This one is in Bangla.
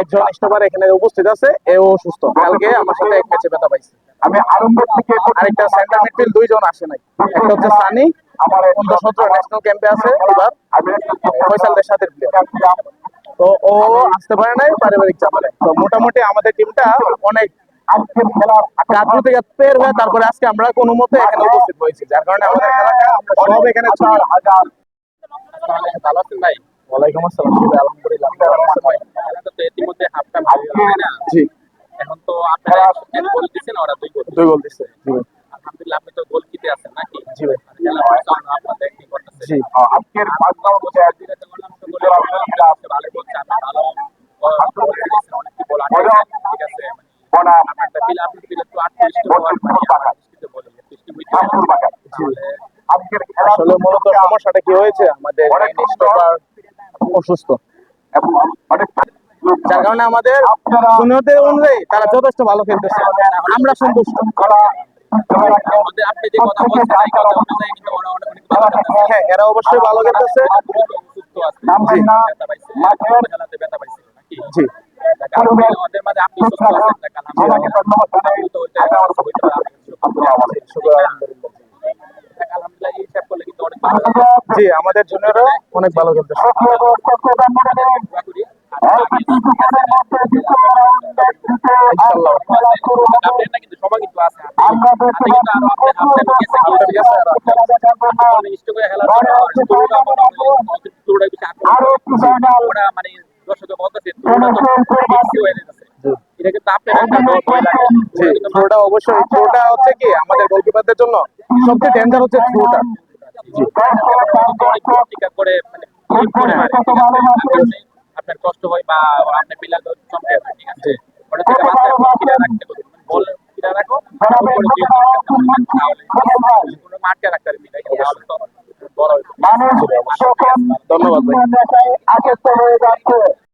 আরেকজন স্টপার এখানে উপস্থিত আছে এও সুস্থ। কালকে আমার সাথে এক ম্যাচে ব্যথা পাইছে। আমি আরম্ভ থেকে আরেকটা সেন্টার মিডফিল্ড দুইজন আসে নাই। একটা হচ্ছে সানি আমার অন্তর সতেরো ন্যাশনাল ক্যাম্পে আছে এবার। আমি ফয়সাল দেশাদের প্লেয়ার তো ও আসতে পারে নাই পারিবারিক চাপে তো মোটামুটি আমাদের টিমটা অনেক পের হয়ে তারপরে আজকে আমরা কোনো মতে এখানে উপস্থিত হয়েছি যার কারণে আমাদের খেলাটা সব এখানে ছুটি হাজার ভালো আছেন ভাই। ওয়ালাইকুম আসসালাম। আলহামদুলিল্লাহ খেলা তো ইতিমধ্যে হাফ টাইম হয়ে গেল তাই না জি। এখন তো আপনারা এক গোল দিচ্ছেন ওরা দুই গোল দুই গোল দিচ্ছে জি ভাই। আলহামদুলিল্লাহ আপনি তো গোল কিতে আছেন নাকি? জি ভাই। আপনাদের কি করতেছে জি। আজকের পাঁচ নম্বর ম্যাচ ভালো বলছে আপনি ভালো অনেক কি বল ঠিক আছে? বনা আপনার ফিল আপনি ফিল একটু আটত্রিশটি বল মানে আমার দৃষ্টিতে বলে দৃষ্টি বুঝতে আব্দুল বাকার আজকের খেলা আসলে মূলত সমস্যাটা কি হয়েছে? আমাদের অসুস্থ। এবং অনেক যার কারণে আমাদের সুনিয়তে অনুযায়ী তারা যথেষ্ট ভালো খেলতেছে আমরা সন্তুষ্ট আপনি যে কথা বলছেন এই কথা অনুযায়ী কিন্তু ওরা অনেক অনেক ভালো হ্যাঁ এরা অবশ্যই ভালো খেলতেছে সুস্থ আছে জি জি আমাদের জুনিয়ররা অনেক ভালো খেলতেছে এটা কিন্তু অবশ্যই হচ্ছে কি আমাদের গোলকিপারদের জন্য সবচেয়ে ডেঞ্জার হচ্ছে থ্রোটা করে আপনার কষ্ট হয় বা আপনার পিলার চমকে যায় ঠিক আছে? ওটা থেকে বাঁচার বল কিনা রাখতে হবে। বল কিনা রাখো উপরে দিয়ে তাহলে কোনো মাঠকে রাখতে পারবি না তাহলে তো বড় ধন্যবাদ ভাই। হয়ে